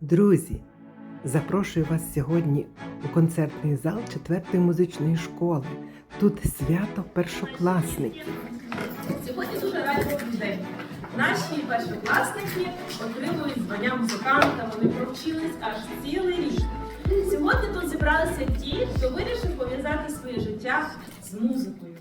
Друзі, запрошую вас сьогодні у концертний зал 4-ї музичної школи. Тут свято першокласників. Сьогодні дуже радісний день. Наші першокласники отримують звання музиканта, вони провчились аж цілий рік. Сьогодні тут зібралися ті, хто вирішив пов'язати своє життя з музикою.